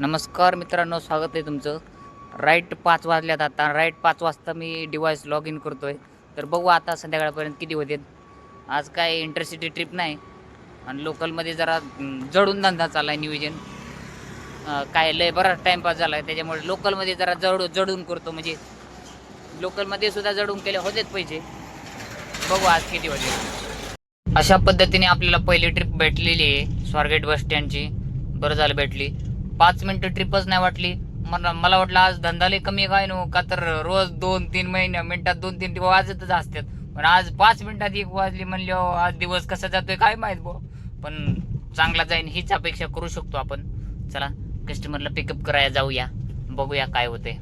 नमस्कार मित्रांनो स्वागत आहे तुमचं. राईट पाच वाजल्यात आता. राईट पाच वाजता मी डिवाईस लॉग इन करतो आहे तर बघू आता संध्याकाळपर्यंत किती होते. आज काय इंटरसिटी ट्रिप नाही. आणि लोकलमध्ये जरा जडून धंदा चालला आहे नियोजन काय लय बराच टाईमपास झाला आहे त्याच्यामुळे लोकलमध्ये जरा जड जडून करतो. म्हणजे लोकलमध्ये सुद्धा जडून केले होतेच पैसे. बघू आज किती होते. अशा पद्धतीने आपल्याला पहिली ट्रिप भेटलेली आहे. स्वारगेट बस स्टँडची बरं झालं भेटली. पाच मिनिटं ट्रिपच नाही वाटली. मला मला वाटलं आज धंदाले कमी काय नो? का तर रोज दोन तीन महिने मिनिटात दोन तीन ट्रिप वाजतच असतात. पण आज पाच मिनिटात एक वाजली म्हणले आज दिवस कसा जातोय काय माहीत बो पण चांगला जाईन हीच अपेक्षा करू शकतो आपण. चला कस्टमरला पिकअप करायला जाऊया. बघूया काय होते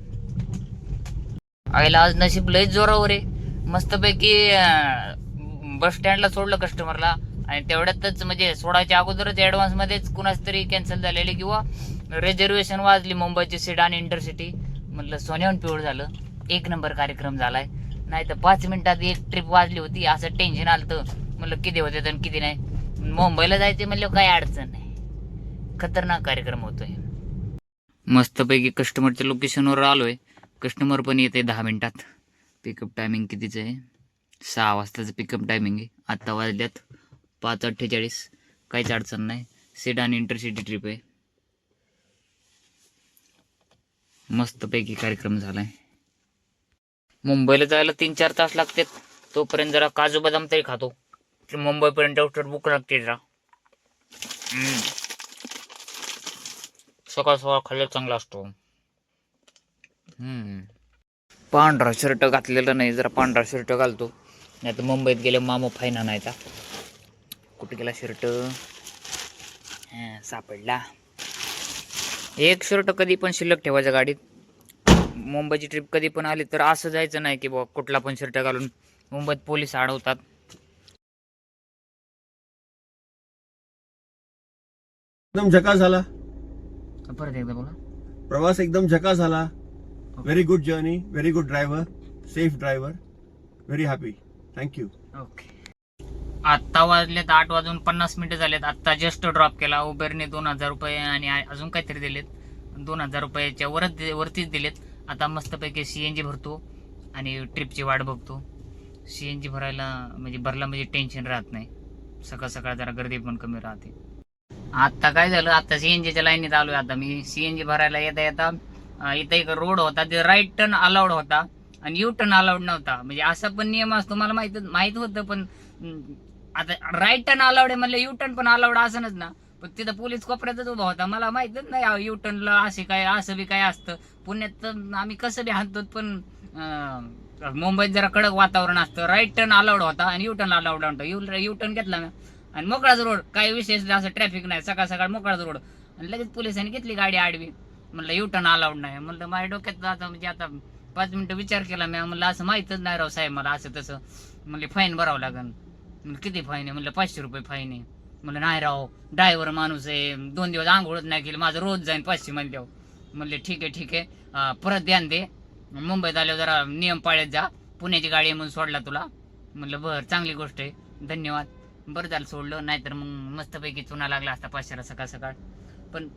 आईला आज नशीब लयच जोरावर आहे. मस्तपैकी बस स्टँडला सोडलं कस्टमरला आणि तेवढ्यातच म्हणजे सोडायच्या अगोदरच ऍडव्हान्स मध्येच कुणाच तरी कॅन्सल झालेली किंवा रिझर्वेशन वाजली मुंबईची सीट आणि इंटरसिटी म्हटलं सोन्याहून पिवळ झालं. एक नंबर कार्यक्रम झालाय. नाही तर पाच मिनिटात एक ट्रिप वाजली होती. असं टेन्शन आलं तर म्हणलं किती होते तर किती नाही? मुंबईला जायचे म्हणलं काही अडचण नाही. खतरनाक कार्यक्रम होतोय. मस्तपैकी कस्टमरच्या लोकेशनवर आलोय. कस्टमर पण येते दहा मिनिटात. पिकअप टायमिंग कितीचं आहे? सहा वाजताचं पिकअप टायमिंग आहे. आत्ता वाजल्यात पाच अठ्ठेचाळीस काहीच अडचण नाही. सीट आणि इंटरसिटी ट्रिप आहे. मस्तपैकी कार्यक्रम झालाय. मुंबईला जायला तीन चार तास लागतात. तोपर्यंत जरा काजू बदाम तरी खातो. ते मुंबईपर्यंत डॉक्टर बुक लागते जरा. हम्म. सकाळ सकाळ खाल्ला चांगला असतो. हम्म. पांढरा शर्ट घातलेला नाही जरा पांढरा शर्ट घालतो. नाही तर मुंबईत गेले मामा फायना नाही का कुठे गेला शर्ट सापडला. एक शर्ट कधी पण शिल्लक ठेवायचं गाडीत. मुंबईची ट्रिप कधी पण आली तर असं जायचं नाही की बाबा कुठला पण शर्ट घालून मुंबईत पोलीस अडवतात एकदम झकास झाला. परत एकदा बोला. प्रवास एकदम झकास झाला. Very good journey very good driver safe driver very happy thank you okay. आत्ता वाजलेत आठ वाजून पन्नास मिनिटं झालेत. आत्ता जस्ट ड्रॉप केला. उबेरने दोन हजार रुपये आणि अजून काहीतरी दिलेत. दोन हजार रुपयाच्या वरच वरतीच दिलेत. आता मस्तपैकी सी एन जी भरतो आणि ट्रिपची वाट बघतो. सी एन जी भरायला म्हणजे भरला म्हणजे टेन्शन राहत नाही. सकाळ सकाळ जरा गर्दी पण कमी राहते. आत्ता काय झालं? आता सीएनजीच्या लाईनीत आहे आता. मी सी एन जी भरायला येता येता इथं एक रोड होता. ते राईट टर्न अलाउड होता. आणि यू टर्न अलाउड नव्हता. म्हणजे असा पण नियम असतो. मला माहीत माहीत होतं पण आता राईट टर्न अलाउड आहे म्हणलं यू टर्न पण अलाउड असणच ना. पण तिथं पोलीस कोपऱ्यातच उभा होता. मला माहितच नाही यू टर्नला असे काय असं बी काय असतं. पुण्यात तर आम्ही कसं बी हाणतो पण मुंबईत जरा कडक वातावरण असतं. राईट टर्न अलाउड होता आणि यू टर्न अलाउड होता यू यू टर्न घेतला मी आणि मोकळाच रोड काही विशेष असं ट्रॅफिक नाही. सकाळ सकाळ मोकळाच रोड आणि लगेच पोलिसांनी घेतली गाडी आडवी. म्हणलं यू टर्न अलाउड नाही. म्हणलं माझ्या डोक्यात आता म्हणजे आता पाच मिनिटं विचार केला मी. म्हणलं असं माहीतच नाही राव साहेब मला असं तसं. म्हणले फाईन भरावं लागेल म्हणलं किती फाईन आहे? म्हणलं पाचशे रुपये फाईन आहे. म्हणलं नाही राव ड्रायव्हर माणूस आहे. दोन दिवस आंघोळच नाही केली माझं रोज जाईन पाचशे म्हणल्यावर हो. म्हणले ठीक आहे ठीक आहे. परत ध्यान दे. मुंबईत आल्यावर जरा नियम पाळत जा. पुण्याची गाडी आहे म्हणून सोडला तुला. म्हणलं बरं चांगली गोष्ट आहे. धन्यवाद. बरं झालं सोडलं. नाहीतर मग मस्तपैकी चुना लागला असता पाचशेला सकाळ सकाळ. पण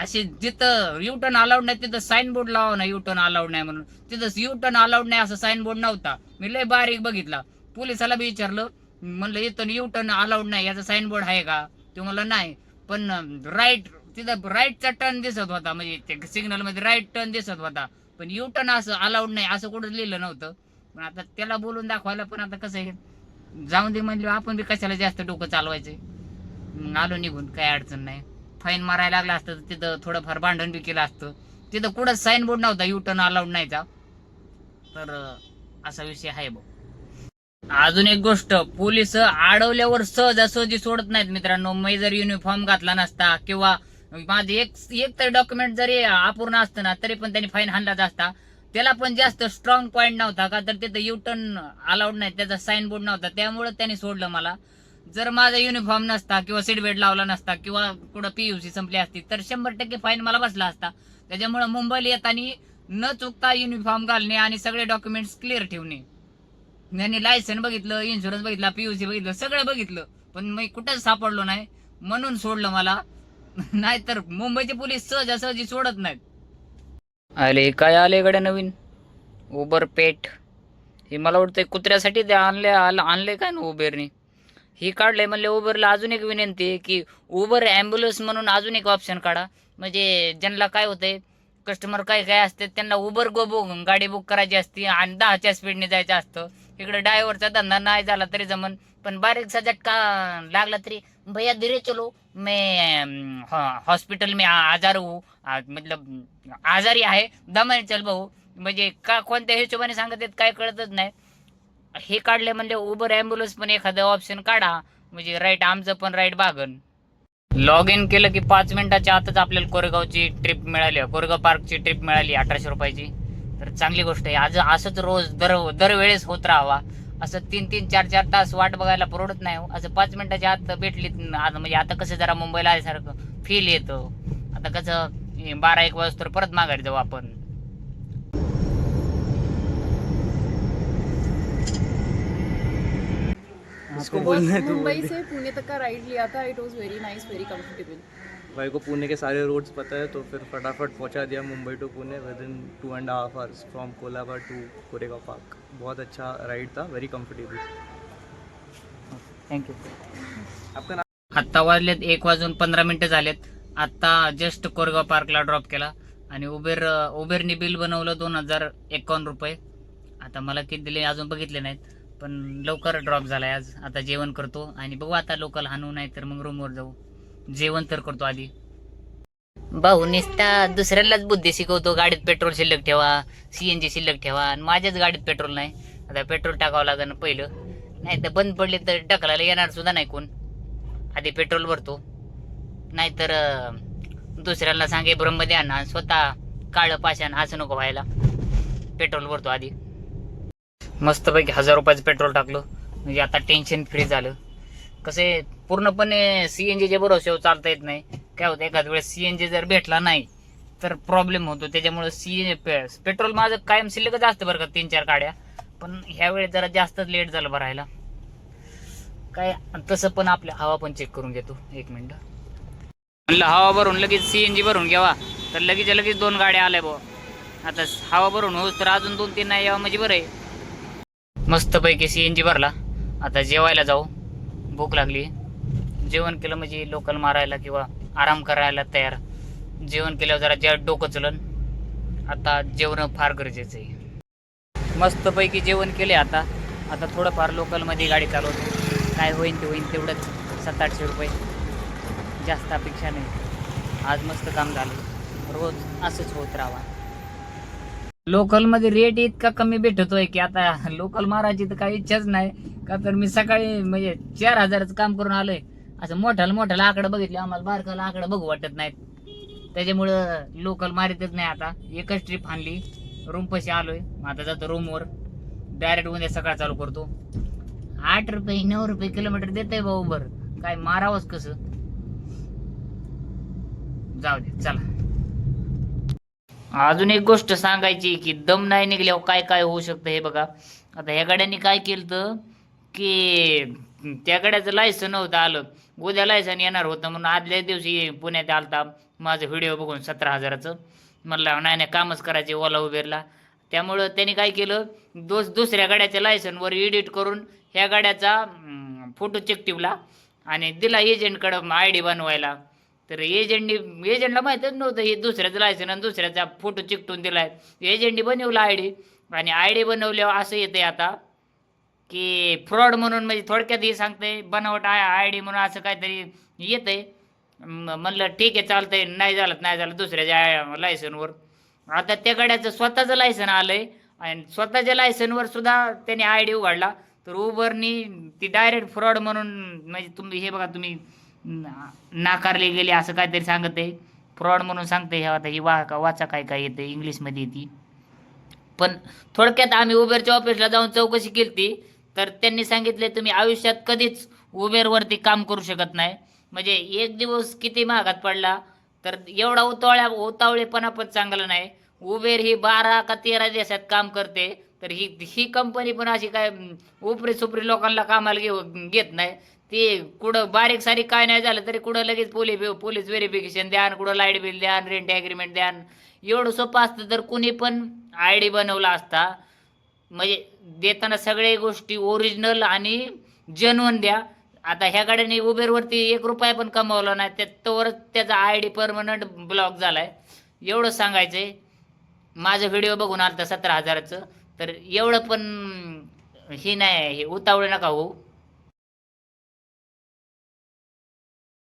असे जिथं यू टर्न अलाउड नाही तिथं साईन बोर्ड लावा ना यू टर्न अलाउड नाही म्हणून. तिथं यू टर्न अलाउड नाही असं साईन बोर्ड नव्हता. मी लय बारीक बघितला. पोलिसाला बी विचारलं म्हणलं इथं यू टर्न अलाउड नाही याचा साईनबोर्ड आहे का? ते म्हणलं नाही. पण राईट तिथं राईटचा टर्न दिसत होता म्हणजे ते सिग्नलमध्ये राईट टर्न दिसत होता. पण यू टर्न असं अलाउड नाही असं कुठं लिहिलं नव्हतं. पण आता त्याला बोलून दाखवायला पण आता कसं आहे जाऊन दे म्हणलं आपण बी कशाला जास्त डोकं चालवायचं मग आलो निघून काही अडचण नाही. फाईन मारायला लागला असतं तर तिथं थोडंफार भांडण बी केलं असतं. तिथं कुठंच साईनबोर्ड नव्हता यू टर्न अलाउड नाहीचा. तर असा विषय आहे बघ. अजून एक गोष्ट पोलीस अडवल्यावर सहजासहजी सोडत नाहीत मित्रांनो. मी जर युनिफॉर्म घातला नसता किंवा माझे एक एक तर डॉक्युमेंट जरी अपूर्ण असतं ना तरी पण त्यांनी फाईन हाणलाच असता. त्याला पण जास्त स्ट्रॉंग पॉईंट नव्हता का तर तिथं युटर्न अलाउड नाही त्याचा साईन बोर्ड नव्हता. त्यामुळे त्यांनी सोडलं मला. जर माझा युनिफॉर्म नसता किंवा सीट बेल्ट लावला नसता किंवा कुठं पीयूसी संपली असती तर शंभर टक्के फाईन मला बसला असता. त्याच्यामुळे मुंबईला येताना न चुकता युनिफॉर्म घालणे आणि सगळे डॉक्युमेंट्स क्लिअर ठेवणे. त्यांनी लायसन बघितलं इन्शुरन्स बघितला पीयूसी बघितलं सगळं बघितलं. पण मी कुठंच सापडलो नाही. म्हणून सोडलं मला. नाहीतर मुंबईचे पोलीस सहजासहजी सोडत नाहीत. आले काय आले गड्या नवीन? उबर पेट हे मला वाटतं कुत्र्यासाठी ते आणले आणले काय ना उबेरने? ही काढले म्हणले उबरला अजून एक विनंती आहे की उबर ॲम्ब्युलन्स म्हणून अजून एक ऑप्शन काढा. म्हणजे ज्यांना काय होतंय कस्टमर काय काय असते त्यांना उबर गो बुक गाडी बुक करायची असते आणि दहाच्या स्पीडने जायचं असतं. इकडे डायव्हरचा धंदा नाही झाला तरी जमन. पण बारीकसा झटका लागला तरी. भैया धीरे चलो. मैं हॉस्पिटल में आजार. हूँ मतलब आजारी आहे. दमाने चल भाऊ. म्हणजे का कोणत्या हिशोबाने सांगत आहेत काय कळतच नाही. हे काढले म्हणजे उबर ॲम्ब्युलन्स पण एखादं ऑप्शन काढा. म्हणजे राईट आमचं पण राईट बागन. लॉग इन केलं की पाच मिनिटाच्या आतच आपल्याला कोरेगावची ट्रिप मिळाली. कोरेगाव पार्कची ट्रिप मिळाली अठराशे रुपयाची. तर चांगली गोष्ट आहे. आज असंच रोज दर दरवेळेस होत राहावा. असं तीन तीन चार चार तास वाट बघायला परवडत नाही हो. असं पाच मिनिटाच्या आत भेटली आता म्हणजे आता कसं जरा मुंबईला आल्यासारखं फील येतं. आता कसं बारा एक वाजता परत माघारी जाऊ आपण. इसको बोलना है तो मुंबई। से पुणे तक का राइड लिया था इट वाज वेरी नाइस वेरी कंफर्टेबल भाई को पुणे के सारे रोड्स पता है तो फिर फटाफट पहुंचा दिया Mumbai to Pune with in two and half hours from Colaba to Koregaon park बहुत अच्छा राइड था वेरी कंफर्टेबल थँक्यू आपका नाम? आत्ता वाजलेत एक वाजून पंधरा मिनिटं झालेत. आत्ता जस्ट कोरगाव पार्कला ड्रॉप केला. आणि उबेर उबेरने बिल बनवलं दोन हजार एकावन्न रुपये. आता मला किती दिले अजून बघितले नाहीत. पण लवकर ड्रॉप झालाय आज. आता जेवण करतो आणि बघू आता लोकल हाणू नाही तर मग रूमवर जाऊ. जेवण तर करतो आधी. भाऊ निस्ता दुसऱ्यालाच बुद्धी शिकवतो. गाडीत पेट्रोल शिल्लक ठेवा सीएनजी शिल्लक ठेवा. आणि माझ्याच गाडीत पेट्रोल नाही. आता पेट्रोल टाकावं लागेल पहिलं. नाही तर बंद पडले तर ढकलायला येणार सुद्धा नाही कोण. आधी पेट्रोल भरतो. नाहीतर दुसऱ्याला सांगे ब्रह्मद्यान ना स्वतः काळं पाषाण असं नको व्हायला. पेट्रोल भरतो आधी. मस्तपैकी हजार रुपयाचं पेट्रोल टाकलं. म्हणजे आता टेन्शन फ्री झालं. कसे पूर्णपणे सी एन जीच्या भरोश्यावर चालता येत नाही. काय होतं एखाद वेळेस सी एन जी जर भेटला नाही तर प्रॉब्लेम होतो. त्याच्यामुळे सी एन पेट्रोल माझं कायम शिल्लकच असतं बरं का तीन चार गाड्या. पण ह्या वेळेस जरा जास्तच लेट झालं भरायला काय तसं पण आपल्या हवा पण चेक करून घेतो. एक मिनटं म्हणलं हवा भरून लगेच सी एन जी भरून घ्यावा. तर लगेच लगेच दोन गाड्या आल्या बुवा. आता हवा भरून हो तर अजून दोन तीन नाही यावं म्हणजे बरं आहे. मस्तपैकी सी एन भरला. आता जेवायला जाऊ. भूक लागली. जेवण केलं म्हणजे लोकल मारायला किंवा आराम करायला तयार. जेवण केल्यावर जरा ज्या डोकं चलन. आता जेवण फार गरजेचं आहे. मस्तपैकी जेवण केले आता. आता थोडंफार लोकलमध्ये गाडी चालवतो काय होईन ते होईन तेवढंच. सात आठशे रुपये. जास्त अपेक्षा नाही. आज मस्त काम झालं. रोज असंच होत राहावा. लोकलमध्ये रेट इतका कमी भेटतोय की आता लोकल मारायची तर काही इच्छाच नाही. का तर मी सकाळी म्हणजे चार हजाराचं काम करून आलोय. असं मोठ्याला मोठ्याला आकडे बघितले. आम्हाला बारकाला आकडे बघू वाटत नाहीत. त्याच्यामुळं लोकल मारितच नाही आता. एकच ट्रिप आणली रूम पशी आलोय. आता जातो रूमवर डायरेक्ट उद्या सकाळ चालू करतो. आठ रुपये नऊ रुपये किलोमीटर देतय भाऊ बर. काय मारावंच कसं. जाऊ दे चला. अजून एक गोष्ट सांगायची की दम नाही निघल्यावर काय काय होऊ शकतं हे बघा. आता ह्या गाड्यांनी काय केलं की त्या गाड्याचं लायसन नव्हतं आलं. उद्या लायसन येणार होतं म्हणून आदल्या दिवशी पुण्यात आलता. माझं व्हिडिओ बघून सतरा हजाराचं. म्हणलं नाही नाही कामच करायचे ओला उबेरला. त्यामुळं त्यांनी काय केलं? दोस दुसऱ्या गाड्याच्या लायसनवर एडिट करून ह्या गाड्याचा फोटो चिकटिवला आणि दिला एजंटकडं आय डी बनवायला. तर एजंडी एजंटला माहीतच नव्हतं हे दुसऱ्याचं लायसन आणि दुसऱ्याचा फोटो चिकटून दिलाय. एजंटनी बनवला आय डी आणि आय डी बनवल्यावर असं येते आता की फ्रॉड म्हणून म्हणजे थोडक्यात हे सांगते बनावट आय आय डी म्हणून असं काहीतरी येतंय. म- म्हणलं ठीक आहे चालतंय नाही झालं नाही झालं दुसऱ्याच्या लायसनवर आता त्या गाड्याचं स्वतःचं लायसन आलंय आणि स्वतःच्या लायसनवर सुद्धा त्याने आय डी उघडला. तर उबरनी ती डायरेक्ट फ्रॉड म्हणून म्हणजे तुम्ही हे बघा तुम्ही ना- नाकारले गेले असं काहीतरी सांगत. आहे फ्रॉड म्हणून सांगते हे आता ही वा वाचा काय काय येते इंग्लिशमध्ये येते. पण थोडक्यात आम्ही उबेरच्या ऑफिसला जाऊन चौकशी केली तर त्यांनी सांगितले तुम्ही आयुष्यात कधीच उबेरवरती काम करू शकत नाही. म्हणजे एक दिवस किती महागात पडला तर एवढा उतावळ्या उतावळेपणा पण चांगला नाही. उबेर ही बारा का तेरा देशात काम करते तर ही ही कंपनी पण अशी काय उपरी सुपरी लोकांना कामाला घेऊ घेत नाही. ते कुठं बारीक सारीक काय नाही झालं तरी कुठं लगेच पोलीस पोलीस व्हेरिफिकेशन द्या आणि कुठं लाइट बिल द्या रेंट ॲग्रीमेंट द्या एवढं सोपं असतं तर कुणी पण आय डी बनवला असता म्हणजे देताना सगळ्या गोष्टी ओरिजिनल आणि जेन्युन द्या. आता ह्या गाड्याने उबेरवरती एक रुपया पण कमावला नाही त्याच्यावर त्याचा आय डी परमनंट ब्लॉक झाला आहे एवढं सांगायचं आहे माझं व्हिडिओ बघून आलं सतरा हजाराचं तर एवढं पण हे नाही हे उतावळे नका हो